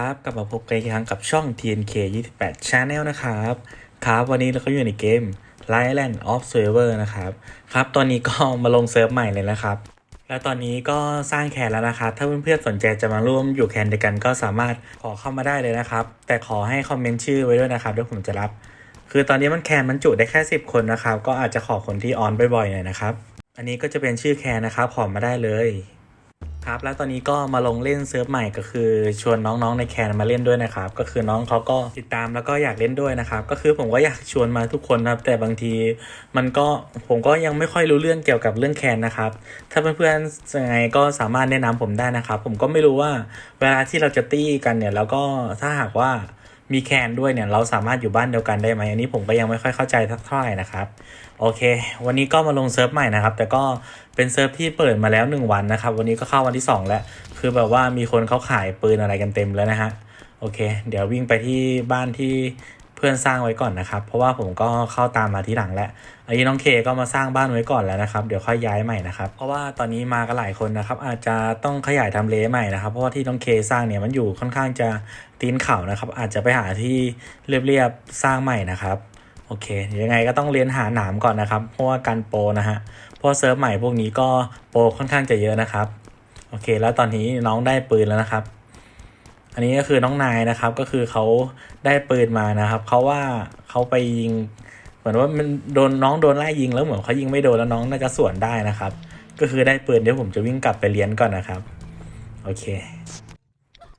ครับกลับมาพบกันอีกครั้งกับช่อง TNK 28 Channel นะครับ ครับวันนี้เราก็อยู่ในเกม Land of Server นะครับ ครับตอนนี้ก็มาลงเซิร์ฟใหม่เลยนะครับ แล้วตอนนี้ก็สร้างแคนแล้วนะครับ ถ้าเพื่อนๆสนใจจะมาร่วมอยู่แคนเดียวกันก็สามารถขอเข้ามาได้เลยนะครับ แต่ขอให้คอมเมนต์ชื่อไว้ด้วยนะครับเดี๋ยวผมจะรับ คือตอนนี้มันแคนมันจุได้แค่ 10 คนนะครับ ก็อาจจะขอคนที่ออนบ่อยๆหน่อยนะครับ อันนี้ก็จะเป็นชื่อแคนนะครับขอมาได้เลย ครับแล้วตอนนี้ก็มาลงเล่นเซิร์ฟใหม่ก็คือ ชวนน้องๆในแคนมาเล่นด้วยนะครับ ก็คือน้องเขาก็ติดตามแล้วก็อยากเล่นด้วยนะครับ ก็คือผมก็อยากชวนมาทุกคนครับ แต่บางทีมันก็ผมก็ยังไม่ค่อยรู้เรื่องเกี่ยวกับเรื่องแคนนะครับ ถ้าเพื่อนๆยังไงก็สามารถแนะนำผมได้นะครับ ผมก็ไม่รู้ว่าเวลาที่เราจะตี้กันเนี่ยแล้วก็ถ้าหากว่ามีแคนด้วยเนี่ยเราสามารถอยู่บ้านเดียวกันได้ไหมอันนี้ผมก็ยังไม่ค่อยเข้าใจเท่าไหร่นะครับ โอเค วันนี้ก็มาลงเซิร์ฟใหม่นะครับ แต่ก็เป็นเซิร์ฟที่เปิดมาแล้ว 1 วันนะครับ วันนี้ก็เข้าวันที่ 2 แล้ว คือแบบว่ามีคนเขาขายปืนอะไรกันเต็มแล้วนะฮะ โอเค เดี๋ยววิ่งไปที่บ้านที่เพื่อนสร้างไว้ก่อนนะครับ เพราะว่าผมก็เข้าตามมาที่หลังแล้วอันนี้น้องเคก็มาสร้างบ้านไว้ก่อนแล้วนะครับ เดี๋ยวค่อยย้ายใหม่นะครับ เพราะว่าตอนนี้มากันหลายคนนะครับ อาจจะต้องขยายทำเลใหม่นะครับ เพราะว่าที่น้องเคสร้างเนี่ยมันอยู่ค่อนข้างจะตีนเขานะครับ อาจจะไปหาที่เรียบๆสร้างใหม่นะครับ โอเค ยังไงก็ต้องเรียนหาหนามก่อนนะครับ เพราะว่าการโปรนะฮะเพราะเซิร์ฟใหม่พวกนี้ก็โปรค่อนข้างจะเยอะนะครับ โอเค แล้วตอนนี้น้องได้ปืนแล้วนะครับ อันนี้ก็คือน้องนายนะครับ ก็คือเขาได้ปืนมานะครับเขาว่าเขาไปยิง เหมือนว่ามันโดนน้องโดนไล่ยิงแล้วเหมือนเขายิงไม่โดนแล้วน้องน่าจะสวนได้นะครับ ก็คือได้ปืนเดี๋ยวผมจะวิ่งกลับไปเรียนก่อนนะครับ โอเค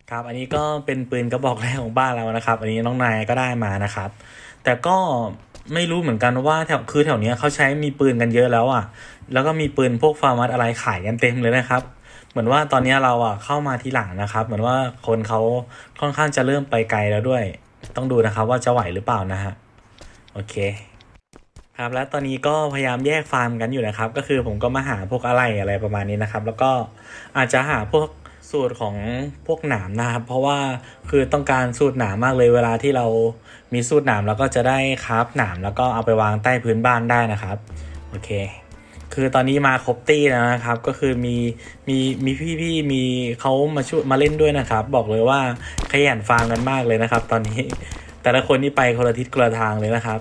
ครับ อันนี้ก็เป็นปืนกระบอกแรกของบ้านเรานะครับ อันนี้น้องนายก็ได้มานะครับ แต่ก็ไม่รู้เหมือนกันว่าแถวคือแถวเนี้ยเขาใช้มีปืนกันเยอะแล้วอะ แล้วก็มีปืนพวกฟาร์มัสอะไรขายกันเต็มเลยนะครับ เหมือนว่าตอนนี้เราอะเข้ามาทีหลังนะครับ เหมือนว่าคนเขาค่อนข้างจะเริ่มไปไกลแล้วด้วย ต้องดูนะครับว่าจะไหวหรือเปล่านะฮะ โอเค ครับและตอนนี้ก็พยายามแยกฟาร์มกันอยู่นะครับ ก็คือผมก็มาหาพวกอะไรอะไรประมาณนี้นะครับ แล้วก็อาจจะหาพวก สูตรของพวกหนามนะครับ เพราะว่าคือต้องการสูตรหนามมากเลยเวลาที่เรามีสูตรหนามแล้วก็จะได้คราฟหนามแล้วก็เอาไปวางใต้พื้นบ้านได้นะครับโอเค คือตอนนี้มาครบตี้แล้วนะครับ ก็คือมีมีมีพี่ๆมีเขามาช่วยมาเล่นด้วยนะครับ บอกเลยว่าขยันฟาร์มกันมากเลยนะครับ ตอนนี้แต่ละคนนี่ไปคนละทิศคนละทางเลยนะครับ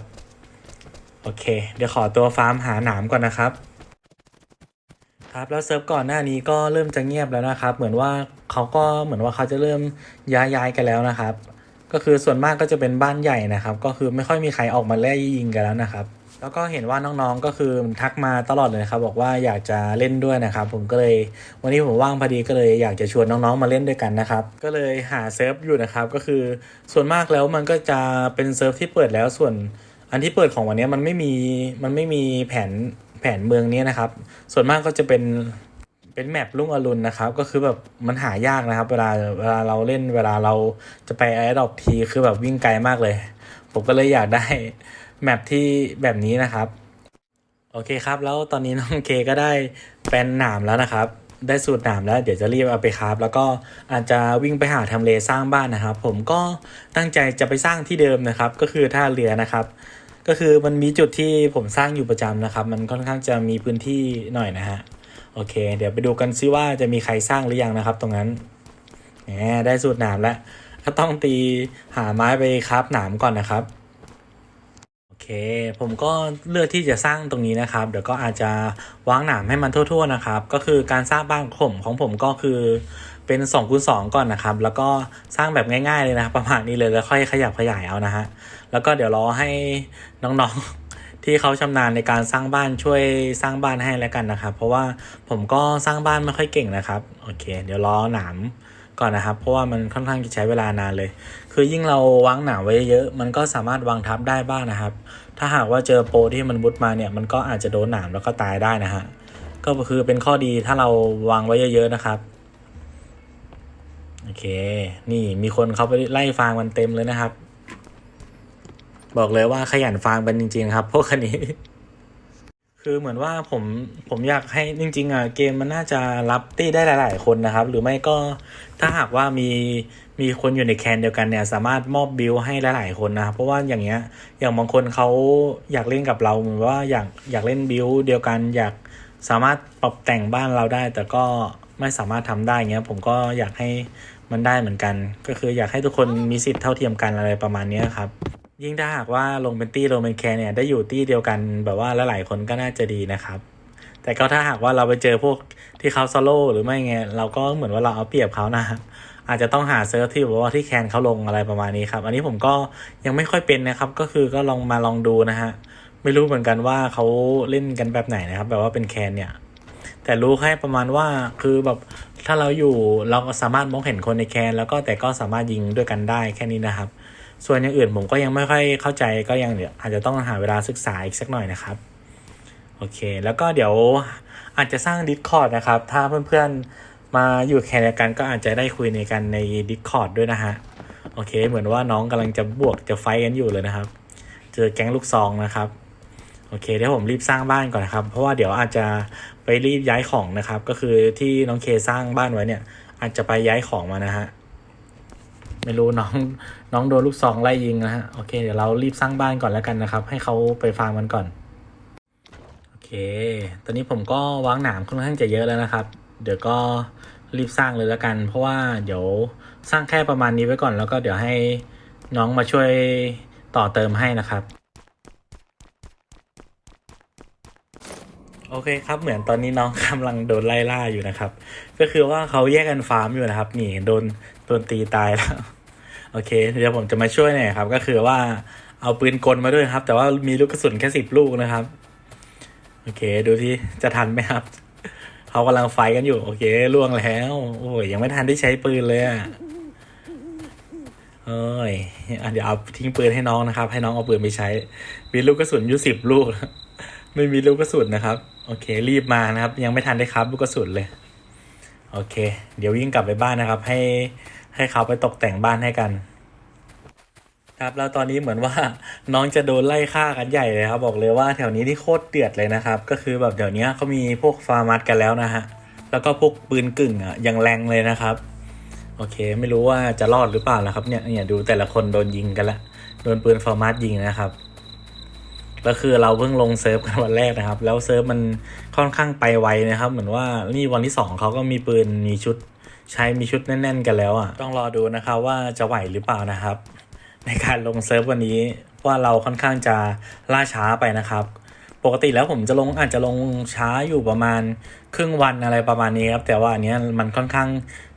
โอเค เดี๋ยวขอตัวฟาร์มหาหนามก่อนนะครับ ครับแล้วเซิร์ฟก่อนหน้านี้ก็เริ่มจะเงียบแล้วนะครับ เหมือนว่าเขาก็เหมือนว่าเขาจะเริ่มย้ายย้ายกันแล้วนะครับ ก็คือส่วนมากก็จะเป็นบ้านใหญ่นะครับ ก็คือไม่ค่อยมีใครออกมาไล่ยิงกันแล้วนะครับ แล้วก็เห็นว่าน้องๆก็คือทักมาตลอดเลยครับ บอกว่าอยากจะเล่นด้วยนะครับ ผมก็เลยวันนี้ผมว่างพอดีก็เลยอยากจะชวนน้องๆมาเล่นด้วยกันนะครับ ก็เลยหาเซิร์ฟอยู่นะครับ ก็คือส่วนมากแล้วมันก็จะเป็นเซิร์ฟที่เปิดแล้วส่วนอันที่เปิดของวันนี้มันไม่มีมันไม่มีแผน แผนเมืองนี้นะครับ ส่วนมากก็จะเป็นเป็นแมปลุ่งอรุณนะครับ ก็คือแบบมันหายากนะครับ เวลาเวลาเราเล่นเวลาเราจะไปแอดดอปทีคือแบบวิ่งไกลมากเลย ผมก็เลยอยากได้แมปที่แบบนี้นะครับ โอเคครับ แล้วตอนนี้น้องเคก็ได้เป็นหนามแล้วนะครับ ได้สูตรหนามแล้ว เดี๋ยวจะรีบเอาไปครับ แล้วก็อาจจะวิ่งไปหาทำเลสร้างบ้านนะครับ ผมก็ตั้งใจจะไปสร้างที่เดิมนะครับ ก็คือท่าเรือนะครับ ก็คือมันมีจุดที่ผมสร้างอยู่ประจำนะครับ มันค่อนข้างจะมีพื้นที่หน่อยนะฮะ โอเค เดี๋ยวไปดูกันซิว่าจะมีใครสร้างหรือยังนะครับ ตรงนั้นแหมได้สูตรหนามแล้วก็ต้องตีหาไม้ไปครับหนามก่อนนะครับ โอเค ผมก็เลือกที่จะสร้างตรงนี้นะครับ เดี๋ยวก็อาจจะวางหนามให้มันทั่ว ๆ นะครับ ก็คือการสร้างบ้านของผมของผมก็คือเป็น2อคูณสก่อนนะครับ แล้วก็สร้างแบบง่าย ๆ เลยนะรประมาณนี้เลยแล้วค่อยขยับขยายเอานะฮะ แล้วก็เดี๋ยวรอให้น้องๆที่เขาชำนาญในการสร้างบ้านช่วยสร้างบ้านให้แล้วกันนะครับ เพราะว่าผมก็สร้างบ้านไม่ค่อยเก่งนะครับโอเค เดี๋ยวรอหนามก่อนนะครับ เพราะว่ามันค่อนข้างจะใช้เวลานานเลย คือยิ่งเราวางหนามไว้เยอะ มันก็สามารถวางทับได้บ้างนะครับ ถ้าหากว่าเจอโปรที่มันบุดมาเนี่ยมันก็อาจจะโดนหนามแล้วก็ตายได้นะฮะก็คือเป็นข้อดีถ้าเราวางไว้เยอะ ๆนะครับโอเค นี่มีคนเขาไปไล่ฟางมันเต็มเลยนะครับ บอกเลยว่าขยันฟางเป็นจริง ๆ ครับ พวกคันนี้ คือเหมือนว่าผมผมอยากให้จริง ๆอะเกมมันน่าจะรับตี้ได้หลาย ๆ คนนะครับ หรือไม่ก็ถ้าหากว่ามีมีคนอยู่ในแคนเดียวกันเนี่ย สามารถมอบบิลให้หลาย ๆ คนนะครับเพราะว่าอย่างเงี้ย อย่างบางคนเขาอยากเล่นกับเราเหมือนว่าอยากอยากเล่นบิลเดียวกัน อยากสามารถปรับแต่งบ้านเราได้ แต่ก็ไม่สามารถทำได้เงี้ย ผมก็อยากให้มันได้เหมือนกัน ก็คืออยากให้ทุกคนมีสิทธิ์เท่าเทียมกันอะไรประมาณนี้ครับ ยิ่งถ้าหากว่าลงเป็นตี้ลงเป็นแคร์เนี่ยได้อยู่ตี้เดียวกันแบบว่าหลายๆคนก็น่าจะดีนะครับ แต่ก็ถ้าหากว่าเราไปเจอพวกที่เขาโซโล่หรือไม่ไงเราก็เหมือนว่าเราเอาเปรียบเขานะอาจจะต้องหาเซิร์ฟที่แบบว่าที่แคนเขาลงอะไรประมาณนี้ครับอันนี้ผมก็ยังไม่ค่อยเป็นนะครับ ก็คือก็ลองมาลองดูนะฮะไม่รู้เหมือนกันว่าเขาเล่นกันแบบไหนนะครับ แบบว่าเป็นแคนเนี่ยแต่รู้แค่ประมาณว่าคือแบบถ้าเราอยู่เราก็สามารถมองเห็นคนในแคนแล้วก็แต่ก็สามารถยิงด้วยกันได้แค่นี้นะครับ ส่วนอย่างอื่นผมก็ยังไม่ค่อยเข้าใจก็ยังเดี๋ยวอาจจะต้องหาเวลาศึกษาอีกสักหน่อยนะครับ โอเค แล้วก็เดี๋ยวอาจจะสร้าง Discord นะครับ ถ้าเพื่อนๆมาอยู่แคนเดียวกันก็อาจจะได้คุยในกันใน Discord ด้วยนะฮะ โอเค เหมือนว่าน้องกำลังจะบวกจะไฟกันอยู่เลยนะครับ เจอแก๊งลูกซองนะครับ โอเคเดี๋ยวผมรีบสร้างบ้านก่อนนะครับ เพราะว่าเดี๋ยวอาจจะไปรีบย้ายของนะครับ ก็คือที่น้องเคสร้างบ้านไว้เนี่ย อาจจะไปย้ายของมานะฮะ ไม่รู้น้องน้องโดนลูกซองไล่ยิงนะฮะโอเคเดี๋ยวเรารีบสร้างบ้านก่อนแล้วกันนะครับ ให้เขาไปฟาร์มมันก่อนโอเค ตอนนี้ผมก็วางหนามค่อนข้างจะเยอะแล้วนะครับ เดี๋ยวก็รีบสร้างเลยแล้วกัน เพราะว่าเดี๋ยวสร้างแค่ประมาณนี้ไว้ก่อน แล้วก็เดี๋ยวให้น้องมาช่วยต่อเติมให้นะครับโอเคครับเหมือนตอนนี้น้องกำลังโดนไล่ล่าอยู่นะครับ ก็คือว่าเขาแยกกันฟาร์มอยู่นะครับนี่โดน โดนตีตายแล้ว โอเค เดี๋ยวผมจะมาช่วยหน่อยครับ ก็คือว่าเอาปืนกลมาด้วยครับ แต่ว่ามีลูกกระสุนแค่สิบลูกนะครับ โอเค ดูที่จะทันไหมครับเขากำลังไฟกันอยู่ โอเคล่วงแล้ว โอ้ยยังไม่ทันได้ใช้ปืนเลยอะเอ้ยเดี๋ยวเอาทิ้งปืนให้น้องนะครับ ให้น้องเอาปืนไปใช้ มีลูกกระสุนอยู่สิบลูก ไม่มีลูกกระสุนนะครับ โอเค รีบมานะครับ ยังไม่ทันได้ครับ ลูกกระสุนเลย โอเค เดี๋ยววิ่งกลับไปบ้านนะครับ ให้ ให้เขาไปตกแต่งบ้านให้กัน ครับแล้วตอนนี้เหมือนว่าน้องจะโดนไล่ฆ่ากันใหญ่เลยครับ บอกเลยว่าแถวนี้ที่โคตรเดือดเลยนะครับ ก็คือแบบเดี๋ยวนี้เขามีพวกฟาร์มัสกันแล้วนะฮะแล้วก็พวกปืนกึ่งอะยังแรงเลยนะครับ โอเค ไม่รู้ว่าจะรอดหรือเปล่านะครับเนี่ยเนี่ยดูแต่ละคนโดนยิงกันละโดนปืนฟาร์มัสยิงนะครับแล้วคือเราเพิ่งลงเซิร์ฟกันวันแรกนะครับ แล้วเซิร์ฟมันค่อนข้างไปไวนะครับ เหมือนว่านี่วันที่สองเขาก็มีปืนมีชุด ใช้มีชุดแน่น ๆ กันแล้วอะต้องรอดูนะครับว่าจะไหวหรือเปล่านะครับ ในการลงเซิร์ฟวันนี้ว่าเราค่อนข้างจะล่าช้าไปนะครับ ปกติแล้วผมจะลงอาจจะลงช้าอยู่ประมาณครึ่งวันอะไรประมาณนี้ครับแต่ว่าอันเนี้ยมันค่อนข้าง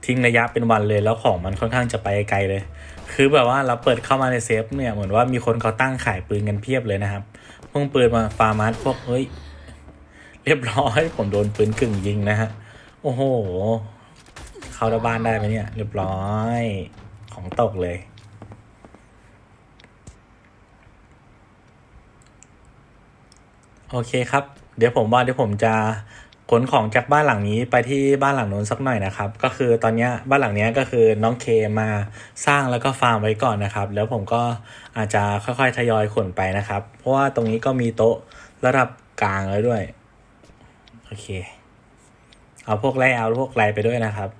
ทิ้งระยะเป็นวันเลยแล้วของมันค่อนข้างจะไปไกลเลย คือแบบว่าเราเปิดเข้ามาในเซฟเนี่ยเหมือนว่ามีคนเขาตั้งขายปืนกันเพียบเลยนะครับพวกปืนมาฟาร์มัสพวกเฮ้ยเรียบร้อยผมโดนปืนกึ่งยิงนะฮะโอ้โห เข้าระบ้านได้ไหมเนี่ย เรียบร้อยของตกเลย โอเคครับ เดี๋ยวผมว่าเดี๋ยวผมจะขนของจากบ้านหลังนี้ไปที่บ้านหลังนู้นสักหน่อยนะครับ ก็คือตอนนี้บ้านหลังนี้ก็คือน้องเคมาสร้างแล้วก็ฟาร์มไว้ก่อนนะครับ แล้วผมก็อาจจะค่อยๆทยอยขนไปนะครับ เพราะว่าตรงนี้ก็มีโต๊ะระดับกลางแล้วด้วย โอเค เอาพวกไรเอาพวกไรไปด้วยนะครับ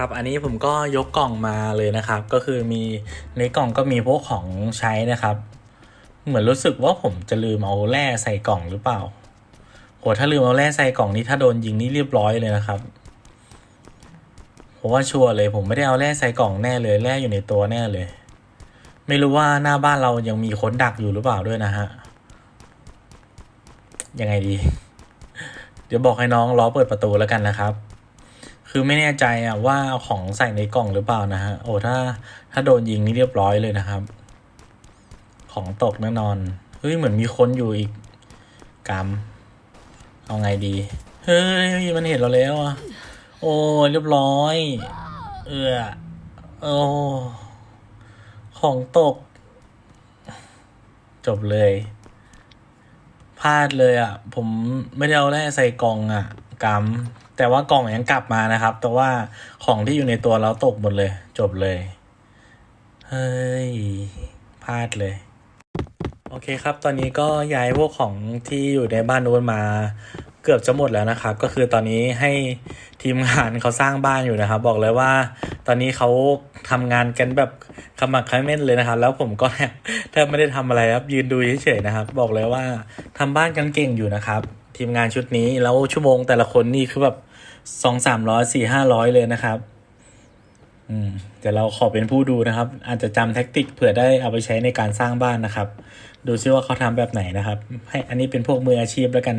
ครับอันนี้ผมก็ยกกล่องมาเลยนะครับ ก็คือมีในกล่องก็มีพวกของใช้นะครับ เหมือนรู้สึกว่าผมจะลืมเอาแร่ใส่กล่องหรือเปล่าโหถ้าลืมเอาแร่ใส่กล่องนี้ถ้าโดนยิงนี่เรียบร้อยเลยนะครับผมว่าชัวร์เลยผมไม่ได้เอาแร่ใส่กล่องแน่เลยแร่อยู่ในตัวแน่เลย ไม่รู้ว่าหน้าบ้านเรายังมีคนดักอยู่หรือเปล่าด้วยนะฮะยังไงดี เดี๋ยวบอกให้น้องล้อเปิดประตูแล้วกันนะครับ คือไม่แน่ใจอะว่าเอาของใส่ในกล่องหรือเปล่านะฮะ โอ้ถ้า ถ้าโดนยิงนี่เรียบร้อยเลยนะครับ ของตกแน่นอน เฮ้ยเหมือนมีคนอยู่อีกกรรมเอาไงดี เฮ้ยมันเห็นเราแล้วอะ โอ้เรียบร้อย เออโอ้ของตก จบเลยพลาดเลยอะ ผมไม่ได้เอาแร่ใส่กล่องอะกำ แต่ว่ากล่องยังกลับมานะครับ แต่ว่าของที่อยู่ในตัวเราตกหมดเลย จบเลย เฮ้ยพลาดเลย โอเคครับ ตอนนี้ก็ย้ายพวกของที่อยู่ในบ้านนู้นมาเกือบจะหมดแล้วนะครับ ก็คือตอนนี้ให้ทีมงานเขาสร้างบ้านอยู่นะครับ บอกเลยว่า ตอนนี้เขาทำงานกันแบบขมักเขม้นเลยนะครับ แล้วผมก็แทบแทบไม่ได้ทำอะไรครับ ยืนดูเฉยๆนะครับ บอกเลยว่าทำบ้านกันเก่งอยู่นะครับ ทีมงานชุดนี้แล้วชั่วโมงแต่ละคนนี่คือแบบ สองสามร้อยสี่ห้าร้อยเลยนะครับอืมเดี๋ยวเราขอเป็นผู้ดูนะครับ อาจจะจำแท็กติกเผื่อได้เอาไปใช้ในการสร้างบ้านนะครับ ดูซิว่าเขาทำแบบไหนนะครับ ให้อันนี้เป็นพวกมืออาชีพแล้วกัน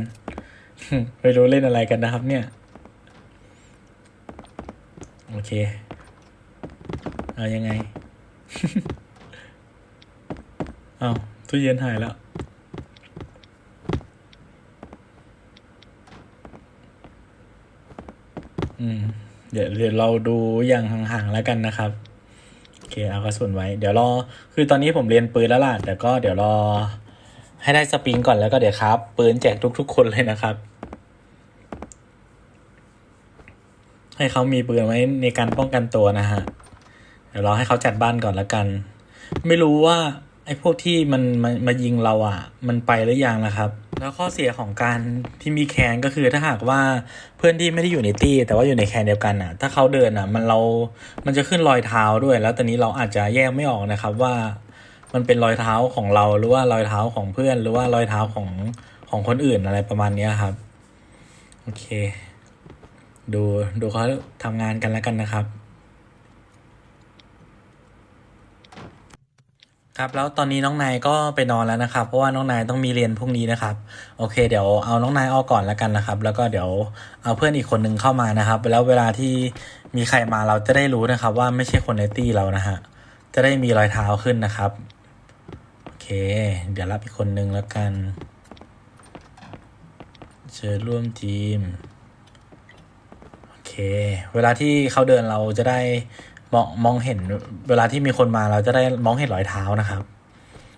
ไม่รู้เล่นอะไรกันนะครับ เนี่ย โอเค เอายังไง เอาตู้เย็นหายแล้ว อืมเดี๋ยวเดี๋ยวเราดูอย่างห่างๆแล้วกันนะครับโอเคเอากระสุนไว้ เดี๋ยวรอคือตอนนี้ผมเรียนปืนแล้วล่ะแต่ก็เดี๋ยวรอ ให้ได้สปริงก่อนแล้วก็เดี๋ยวครับ ปืนแจกทุก ๆ คนเลยนะครับ ให้เขามีปืนไว้ในการป้องกันตัวนะฮะเดี๋ยวรอให้เขาจัดบ้านก่อนแล้วกัน ไม่รู้ว่า ไอ้พวกที่มันมามายิงเราอะ มันไปหรือยังนะครับ แล้วข้อเสียของการที่มีแคนก็คือถ้าหากว่าเพื่อนที่ไม่ได้อยู่ในตี้แต่ว่าอยู่ในแคนเดียวกันอะ ถ้าเขาเดินอะ มันเรา มันจะขึ้นรอยเท้าด้วย แล้วตอนนี้เราอาจจะแยกไม่ออกนะครับว่ามันเป็นรอยเท้าของเราหรือว่ารอยเท้าของเพื่อน หรือว่ารอยเท้าของของคนอื่นอะไรประมาณเนี้ยครับ โอเค ดูดูเขาทำงานกันแล้วกันนะครับ ครับแล้วตอนนี้น้องนายก็ไปนอนแล้วนะครับ เพราะว่าน้องนายต้องมีเรียนพรุ่งนี้นะครับ โอเค เดี๋ยวเอาน้องนายออกก่อนแล้วกันนะครับ แล้วก็เดี๋ยวเอาเพื่อนอีกคนนึงเข้ามานะครับ แล้วเวลาที่มีใครมาเราจะได้รู้นะครับ ว่าไม่ใช่คนในตี้เรานะฮะจะได้มีรอยเท้าขึ้นนะครับโอเค เดี๋ยวรับอีกคนนึงแล้วกัน เชิญร่วมทีมโอเค เวลาที่เขาเดินเราจะได้ มองมองเห็นเวลาที่มีคนมาเราจะได้มองเห็นรอยเท้านะครับ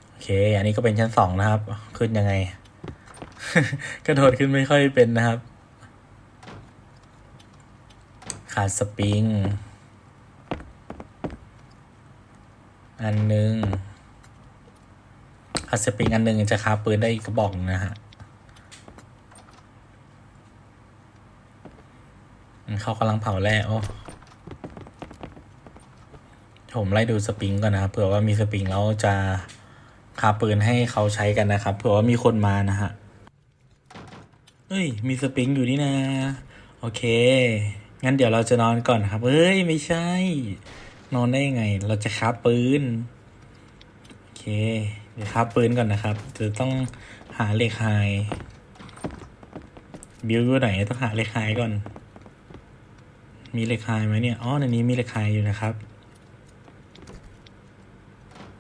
โอเค อันนี้ก็เป็นชั้นสองนะครับ ขึ้นยังไง กระโดดขึ้นไม่ค่อยเป็นนะครับ ขาดสปริง อันหนึ่งขาดสปริงอันหนึ่งจะคาบปืนได้อีกกระบอกหนึ่งนะฮะเขากำลังเผาแร่โอ้ ผมไล่ดูสปริงก่อนนะครับเผื่อว่ามีสปริงแล้วจะคาปืนให้เขาใช้กันนะครับเผื่อว่ามีคนมานะฮะเฮ้ย มีสปริงอยู่นี่นะ โอเค งั้นเดี๋ยวเราจะนอนก่อนครับ เอ้ย ไม่ใช่ นอนได้ยังไง เราจะคาปืน โอเค เดี๋ยวคาปืนก่อนนะครับ จะต้องหาเหล็กไฮบิวอยู่ไหนต้องหาเหล็กไฮก่อน มีเหล็กไฮไหมเนี่ย อ๋อในนี้มีเหล็กไฮอยู่นะครับ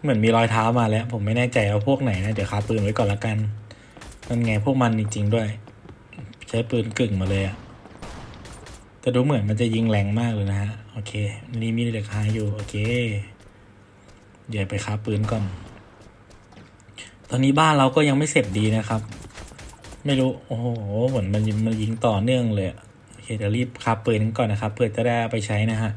เหมือนมีรอยเท้ามาแล้ว ผมไม่แน่ใจว่าพวกไหนนะเดี๋ยวคาปืนไว้ก่อนละกันนั่นไงพวกมันจริง ๆ ด้วย ใช้ปืนกึ่งมาเลยอะแต่ดูเหมือนมันจะยิงแรงมากเลยนะฮะโอเคนี่มีเหล็กไฮอยู่โอเค เดี๋ยวไปคาปืนก่อนตอนนี้บ้านเราก็ยังไม่เสร็จดีนะครับ ไม่รู้โอ้โหเหมือนมันมันยิงต่อเนื่องเลยโอเคเดี๋ยวรีบคาปืนก่อนนะครับเพื่อจะได้ไปใช้นะฮะ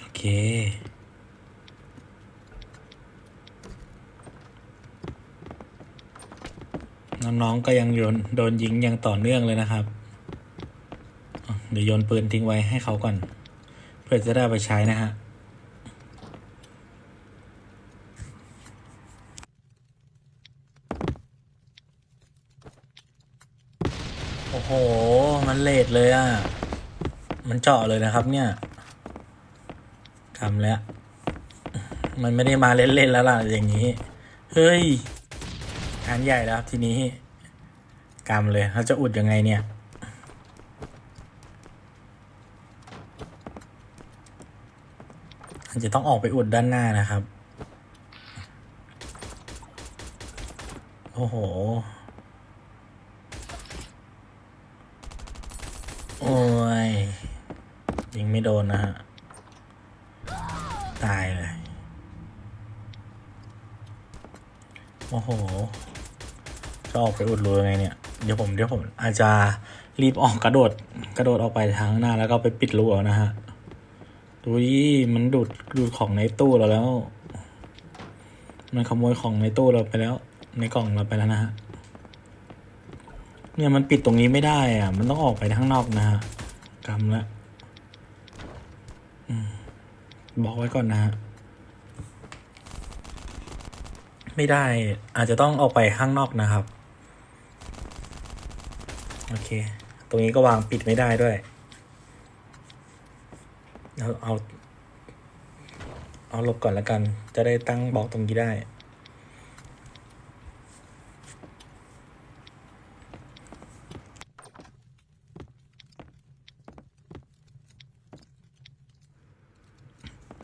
โอเค น้องๆก็ยังโยนโดนยิงอย่างต่อเนื่องเลยนะครับ เดี๋ยวโยนปืนทิ้งไว้ให้เขาก่อน เพื่อจะได้ไปใช้นะฮะโอ้โห มันเลดเลยอะ มันเจาะเลยนะครับเนี่ย ทำแล้ว มันไม่ได้มาเล่นๆแล้วล่ะอย่างนี้ เฮ้ยงานใหญ่แล้วทีนี้กำเลยเขาจะอุดยังไงเนี่ย จะต้องออกไปอุดด้านหน้านะครับ โอ้โห โอ้ย ยิงไม่โดนนะฮะ ตายเลย โอ้โห จะออกไปอุดรูยังไงเนี่ย เดี๋ยวผมเดี๋ยวผมอาจจะรีบออกกระโดด กระโดดออกไปทางหน้าแล้วก็ไปปิดรูเอานะฮะ ดูดิมันดูดดูดของในตู้เราแล้ว มันขโมยของในตู้เราไปแล้ว ในกล่องเราไปแล้วนะฮะ เนี่ยมันปิดตรงนี้ไม่ได้อะ มันต้องออกไปข้างนอกนะฮะกำละอืม บอกไว้ก่อนนะฮะไม่ได้อาจจะต้องออกไปข้างนอกนะครับ โอเค ตรงนี้ก็วางปิดไม่ได้ด้วยเอาเอาเอาลบก่อนแล้วกัน จะได้ตั้งบล็อกตรงนี้ได้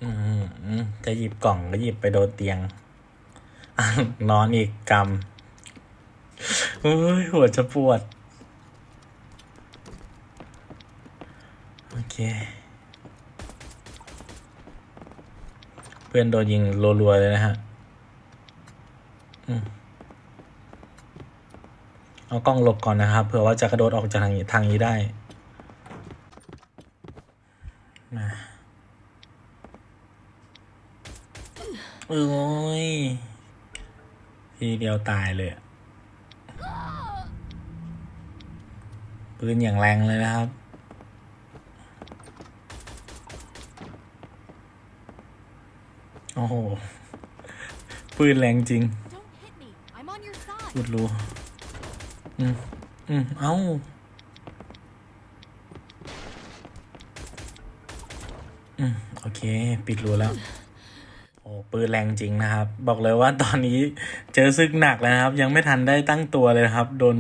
อืมอืมจะหยิบ กล่องก็หยิบไปโดนเตียง นอนอีกกำเฮ้ยหัวจะปวด โอเค เพื่อนโดนยิงรัวๆเลยนะฮะอเอากล้องหลบก่อนนะครับเผื่อว่าจะกระโดดออกจากทางนี้ทางนี้ได้มา โอ้ย ทีเดียวตายเลยปืนอย่างแรงเลยนะครับ โอ้โห ปืนแรงจริงพูดรู้ อืม อืม เอ้าอืม โอเค ปิดรูแล้ว ปืนแรงจริงนะครับ บอกเลยว่าตอนนี้เจอซึกหนักแล้วนะครับ ยังไม่ทันได้ตั้งตัวเลยนะครับ โดน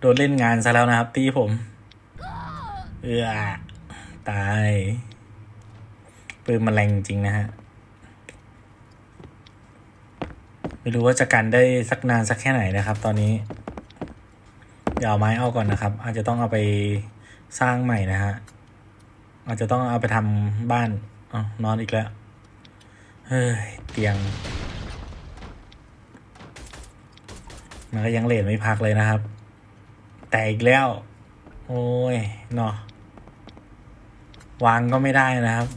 โดนเล่นงานซะแล้วนะครับ ตีผม เอือตาย ปืนมันแรงจริงนะฮะไม่รู้ว่าจะกันได้สักนานสักแค่ไหนนะครับ ตอนนี้ เดี๋ยวเอาไม้เอาก่อนนะครับ อาจจะต้องเอาไปสร้างใหม่นะฮะอาจจะต้องเอาไปทำบ้านอ๋อนอนอีกแล้ว เฮ้ย เตียง มันก็ยังเลทไม่พักเลยนะครับ แต่อีกแล้ว โอ้ยเนาะวางก็ไม่ได้นะครับ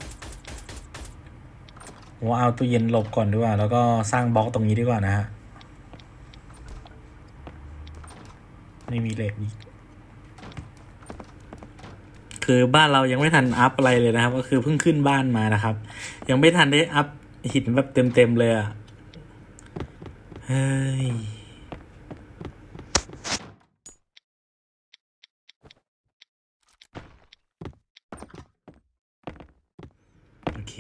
ผมว่าเอาตู้เย็นหลบก่อนดีกว่า แล้วก็สร้างบล็อกตรงนี้ดีกว่านะฮะ ไม่มีเหล็กอีกคือบ้านเรายังไม่ทันอัพอะไรเลยนะครับ ก็คือเพิ่งขึ้นบ้านมานะครับ ยังไม่ทันได้อัพ หินแบบเต็มๆเลยอะเฮ้ย โอเค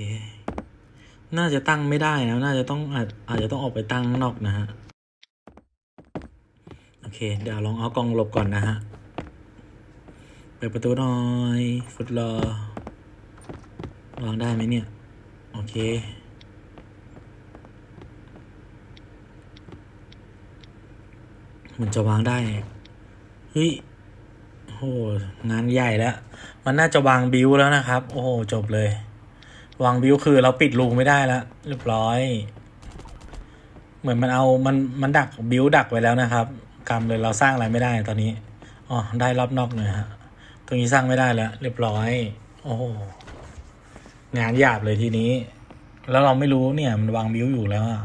น่าจะตั้งไม่ได้นะ น่าจะต้องอาจอาจจะต้องออกไปตั้งนอกนะฮะ โอเค เดี๋ยวลองเอากล้องหลบก่อนนะฮะ เปิดประตูหน่อย ฟุตรอวางได้ไหมเนี่ย โอเค มันจะวางได้เฮ้ยโอ้งานใหญ่แล้ว มันน่าจะวางบิวแล้วนะครับ โอ้โหจบเลย วางบิวคือเราปิดรูไม่ได้แล้วเรียบร้อย เหมือนมันเอามันมันดักบิวดักไว้แล้วนะครับกรรมเลยเราสร้างอะไรไม่ได้ตอนนี้อ๋อได้รอบนอกเลยฮะตรงนี้สร้างไม่ได้แล้ว เรียบร้อย โอ้โหงานหยาบเลยทีนี้ แล้วเราไม่รู้เนี่ย มันวางบิวอยู่แล้วอะ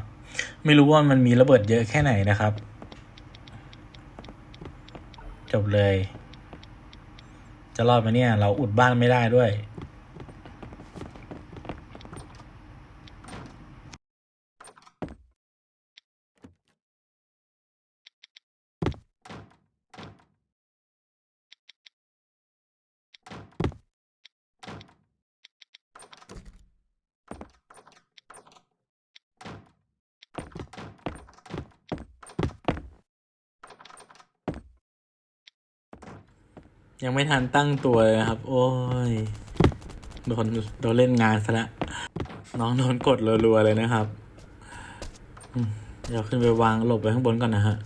ไม่รู้ว่ามันมีระเบิดเยอะแค่ไหนนะครับ จบเลย จะรอดไหมเนี่ย เราอุดบ้านไม่ได้ด้วย ยังไม่ทันตั้งตัวเลยนะครับ โอ้ย โดนโดนเล่นงานซะแล้วน้องโดนกดรัวๆเลยนะครับ เดี๋ยวขึ้นไปวางหลบไว้ข้างบนก่อนนะฮะ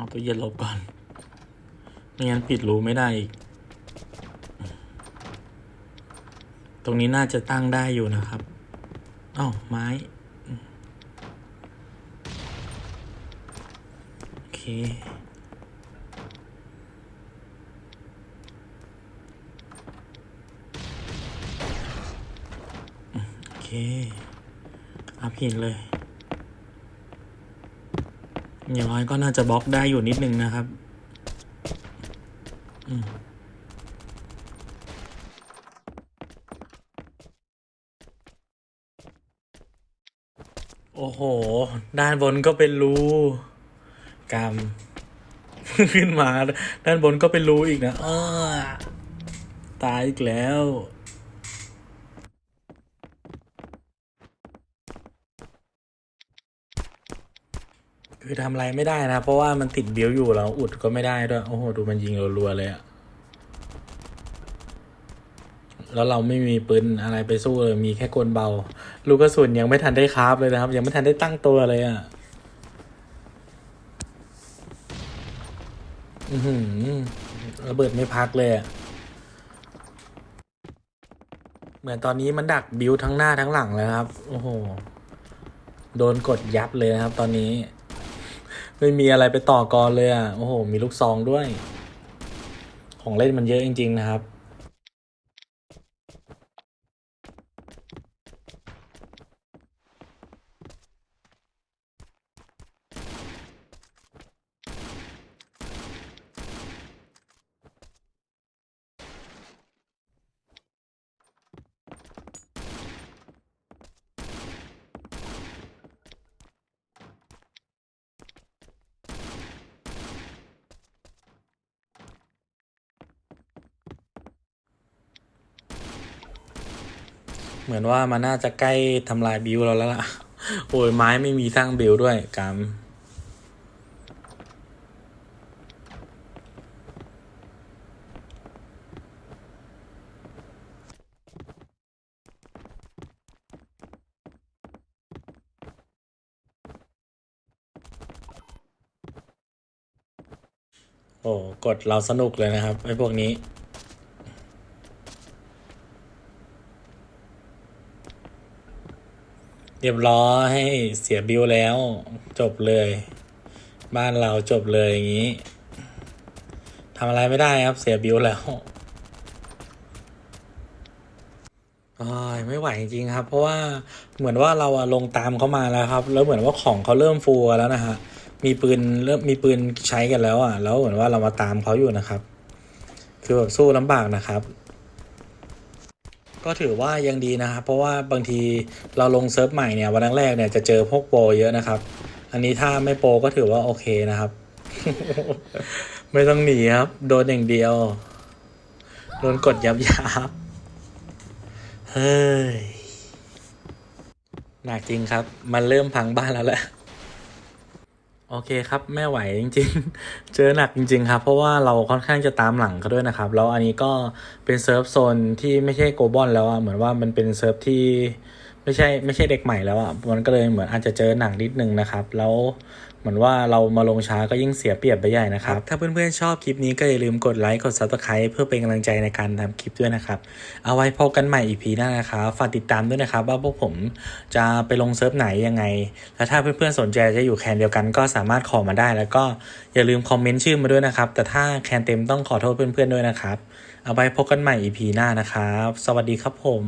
เอาตัวเย็นลบก่อน ไม่งั้นปิดรูไม่ได้อีก ตรงนี้น่าจะตั้งได้อยู่นะครับอ๋อไม้ โอเคโอเคอัพหินเลย อย่างน้อยก็น่าจะบล็อกได้อยู่นิดนึงนะครับอโอ้โห ด้านบนก็เป็นรูกรรมขึ้นมา ด้านบนก็เป็นรูอีกนะ เออ ตายอีกแล้ว คือทำอะไรไม่ได้นะ เพราะว่ามันติดเบี้ยวอยู่เราอุดก็ไม่ได้ด้วยโอ้โหดูมันยิงรัวๆเลยอะแล้วเราไม่มีปืนอะไรไปสู้เลยมีแค่กลเบา ลูกกระสุนยังไม่ทันได้คราฟเลยนะครับ ยังไม่ทันได้ตั้งตัวเลยอะอือหือระเบิดไม่พักเลยอะเหมือนตอนนี้มันดักบิวทั้งหน้าทั้งหลังเลยครับ โอ้โห โดนกดยับเลยนะครับตอนนี้ ไม่มีอะไรไปต่อกรเลยอะ โอ้โห มีลูกซองด้วย ของเล่นมันเยอะจริง ๆ นะครับ เหมือนว่ามันน่าจะใกล้ทำลายบิวเราแล้วล่ะ โอ้ยไม้ไม่มีสร้างบิวด้วยกรรมโอ้กดเราสนุกเลยนะครับไอ้พวกนี้ เรียบร้อยให้เสียบิวแล้ว จบเลย บ้านเราจบเลยอย่างนี้ทำอะไรไม่ได้ครับ เสียบิวแล้วอ้ยไม่ไหวจริงครับ เพราะว่าเหมือนว่าเราลงตามเขามาแล้วครับ แล้วเหมือนว่าของเขาเริ่มฟูแล้วนะฮะมีปืนเริ่มมีปืนใช้กันแล้วอะ แล้วเหมือนว่าเรามาตามเขาอยู่นะครับ คือแบบสู้ลำบากนะครับ ก็ถือว่ายังดีนะครับ เพราะว่าบางทีเราลงเซิร์ฟใหม่เนี่ยวันแรกเนี่ยจะเจอพวกโปรเยอะนะครับ อันนี้ถ้าไม่โปรก็ถือว่าโอเคนะครับ ไม่ต้องหนีครับ โดนอย่างเดียว โดนกดยับยับเฮ้ยหนักจริงครับ มันเริ่มพังบ้านแล้วแหละ โอเคครับไม่ไหวจริงๆ เจอหนักจริง ๆ ครับ เพราะว่าเราค่อนข้างจะตามหลังเขาด้วยนะครับ แล้วอันนี้ก็เป็นเซิร์ฟโซนที่ไม่ใช่โกลบอลแล้วอะเหมือนว่ามันเป็นเซิร์ฟที่ไม่ใช่ไม่ใช่เด็กใหม่แล้วอะมันก็เลยเหมือนอาจจะเจอหนักนิดนึงนะครับ แล้ว เหมือนว่าเรามาลงช้าก็ยิ่งเสียเปรียบไปใหญ่นะครับ ถ้าเพื่อนๆชอบคลิปนี้ก็อย่าลืมกดไลค์กด subscribe เพื่อเป็นกำลังใจในการทำคลิปด้วยนะครับ เอาไว้พบกันใหม่อีพีหน้านะครับฝากติดตามด้วยนะครับ ว่าพวกผมจะไปลงเซิร์ฟไหนยังไง แล้วถ้าเพื่อนๆสนใจจะอยู่แคนเดียวกันก็สามารถขอมาได้ แล้วก็อย่าลืมคอมเมนต์ชื่อมาด้วยนะครับ แต่ถ้าแคนเต็มต้องขอโทษเพื่อนๆด้วยนะครับ เอาไว้พบกันใหม่อีพีหน้านะครับ สวัสดีครับผม